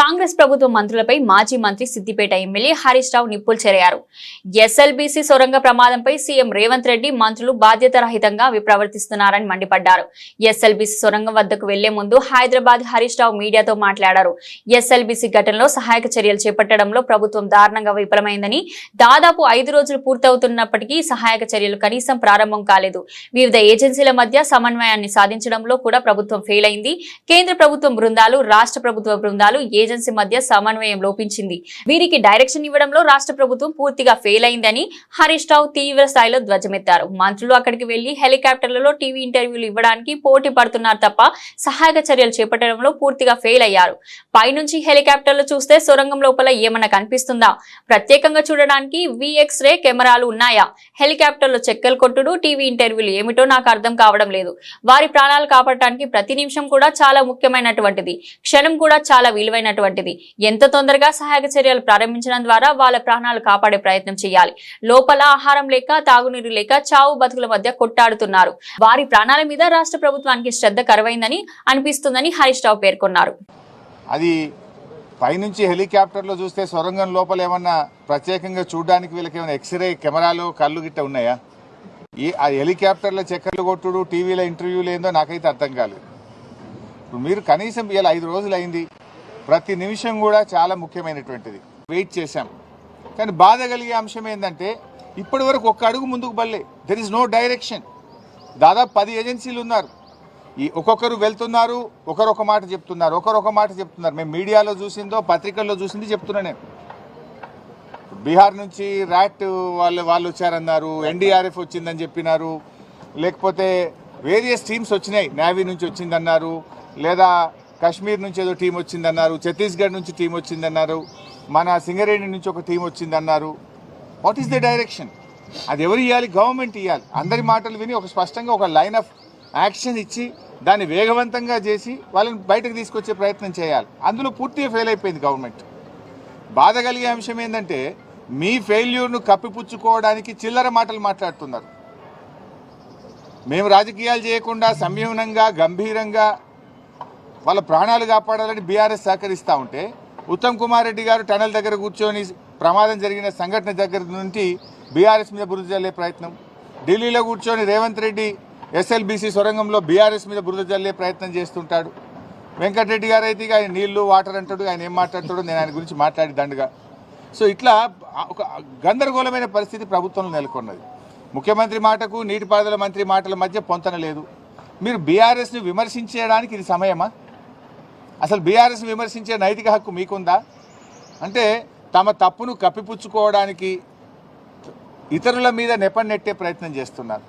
కాంగ్రెస్ ప్రభుత్వ మంత్రులపై మాజీ మంత్రి సిద్దిపేట ఎమ్మెల్యే హరీష్ రావు నిప్పులు చెరిగారు. ఎస్ఎల్బీసీ సొరంగ ప్రమాదంపై సీఎం రేవంత్ రెడ్డి మంత్రులు బాధ్యతరహితంగా ప్రవర్తిస్తున్నారని మండిపడ్డారు. ఎస్ఎల్బీసీ సొరంగం వద్దకు వెళ్ళే ముందు హైదరాబాద్ హరీష్ రావు మీడియాతో మాట్లాడారు. ఎస్ఎల్బీసీ ఘటనలో సహాయక చర్యలు చేపట్టడంలో ప్రభుత్వం దారుణంగా విఫలమైందని దాదాపు ఐదు రోజులు పూర్తవుతున్నప్పటికీ సహాయక చర్యలు కనీసం ప్రారంభం కాలేదు. వివిధ ఏజెన్సీల మధ్య సమన్వయాన్ని సాధించడంలో కూడా ప్రభుత్వం ఫెయిల్ అయింది. కేంద్ర ప్రభుత్వం బృందాలు రాష్ట్ర ప్రభుత్వ బృందాలు ఏజెన్సీ మధ్య సమన్వయం లోపించింది. వీరికి డైరెక్షన్ ఇవ్వడంలో రాష్ట్ర ప్రభుత్వం పూర్తిగా ఫెయిల్ అయిందని హరీష్ రావు తీవ్ర స్థాయిలో ధ్వజమెత్తారు. మంత్రులు అక్కడికి వెళ్ళి హెలికాప్టర్లలో టీవీ ఇంటర్వ్యూలు ఇవ్వడానికి పోటీ పడుతున్నారు తప్ప సహాయక చర్యలు చేపట్టడంలో పూర్తిగా ఫెయిల్ అయ్యారు. పైనుంచి హెలికాప్టర్లు చూస్తే సొరంగం లోపల ఏమన్నా కనిపిస్తుందా? ప్రత్యేకంగా చూడడానికి విఎక్స్ రే కెమెరాలు ఉన్నాయా? హెలికాప్టర్లో చెక్కలు కొట్టుడు టీవీ ఇంటర్వ్యూలు ఏమిటో నాకు అర్థం కావడం లేదు. వారి ప్రాణాలు కాపాడటానికి ప్రతి నిమిషం కూడా చాలా ముఖ్యమైనటువంటిది. క్షణం కూడా చాలా విలువైనటువంటిది ఎంత తొందరగా సహాయక చర్యలు ప్రారంభించడం ద్వారా వాళ్ళ ప్రాణాలు కాపాడే ప్రయత్నం చేయాలి. లోపల ఆహారం లేక తాగునీరు లేక చావు బతుకుల మధ్య కొట్టాడుతున్నారు. వారి ప్రాణాల మీద రాష్ట్ర ప్రభుత్వానికి శ్రద్ధ కరువైందని అనిపిస్తుందని హరీష్ రావు పేర్కొన్నారు. అది పైనుంచి హెలికాప్టర్లో చూస్తే సొరంగం లోపల ఏమన్నా ప్రత్యేకంగా చూడడానికి వీళ్ళకి ఏమైనా ఎక్స్రే కెమెరాలు కళ్ళు గిట్ట ఉన్నాయా? ఈ ఆ హెలికాప్టర్లో చక్కర్లు కొట్టుడు టీవీలో ఇంటర్వ్యూలు ఏందో నాకైతే అర్థం కాలేదు. ఇప్పుడు మీరు కనీసం ఇలా ఐదు రోజులు అయింది ప్రతి నిమిషం కూడా చాలా ముఖ్యమైనటువంటిది. వెయిట్ చేశాం. కానీ బాధ కలిగే అంశం ఏంటంటే ఇప్పటి వరకు ఒక్క అడుగు ముందుకు బల్లే దెర్ ఇస్ నో డైరెక్షన్ దాదాపు పది ఏజెన్సీలు ఉన్నారు. ఈ ఒక్కొక్కరు వెళ్తున్నారు ఒకరు ఒక మాట చెప్తున్నారు ఒకరు ఒక మాట చెప్తున్నారు. మేము మీడియాలో చూసిందో పత్రికల్లో చూసింది చెప్తున్నా నేను. బీహార్ నుంచి ర్యాట్ వాళ్ళు వాళ్ళు వచ్చారన్నారు ఎన్డీఆర్ఎఫ్ వచ్చిందని చెప్పినారు. లేకపోతే వేరియస్ టీమ్స్ వచ్చినాయి. నేవీ నుంచి వచ్చిందన్నారు. లేదా కాశ్మీర్ నుంచి ఏదో టీం వచ్చిందన్నారు ఛత్తీస్గఢ్ నుంచి టీం వచ్చిందన్నారు మన సింగరేణి నుంచి ఒక టీం వచ్చిందన్నారు. వాట్ ఈస్ ద డైరెక్షన్ అది ఎవరు ఇవ్వాలి గవర్నమెంట్ ఇవ్వాలి అందరి మాటలు విని ఒక స్పష్టంగా ఒక లైన్ ఆఫ్ యాక్షన్ ఇచ్చి దాన్ని వేగవంతంగా చేసి వాళ్ళని బయటకు తీసుకొచ్చే ప్రయత్నం చేయాలి. అందులో పూర్తిగా ఫెయిల్ అయిపోయింది గవర్నమెంట్. బాధ కలిగే అంశం ఏంటంటే మీ ఫెయిల్యూర్ను కప్పిపుచ్చుకోవడానికి చిల్లర మాటలు మాట్లాడుతున్నారు. మేము రాజకీయాలు చేయకుండా సంయమనంగా గంభీరంగా వాళ్ళ ప్రాణాలు కాపాడాలని బీఆర్ఎస్ సహకరిస్తూ ఉంటే ఉత్తమ్ కుమార్ రెడ్డి గారు టనల్ దగ్గర కూర్చొని ప్రమాదం జరిగిన సంఘటన దగ్గర నుండి బీఆర్ఎస్ మీద బురద జల్లే ప్రయత్నం. ఢిల్లీలో కూర్చొని రేవంత్ రెడ్డి ఎస్ఎల్బీసీ సొరంగంలో బీఆర్ఎస్ మీద బురద జల్లే ప్రయత్నం చేస్తుంటాడు. వెంకటరెడ్డి గారు అయితే ఇక ఆయన నీళ్ళు వాటర్ అంటాడు ఆయన ఏం మాట్లాడతాడో నేను ఆయన గురించి మాట్లాడి దండుగా. సో ఇట్లా ఒక గందరగోళమైన పరిస్థితి ప్రభుత్వంలో నెలకొన్నది. ముఖ్యమంత్రి మాటకు నీటిపారుదల మంత్రి మాటల మధ్య పొంతన లేదు. మీరు బీఆర్ఎస్ని విమర్శించడానికి ఇది సమయమా? అసలు బీఆర్ఎస్ విమర్శించే నైతిక హక్కు మీకుందా? అంటే తమ తప్పును కప్పిపుచ్చుకోవడానికి ఇతరుల మీద నెపం నెట్టే ప్రయత్నం చేస్తున్నారు.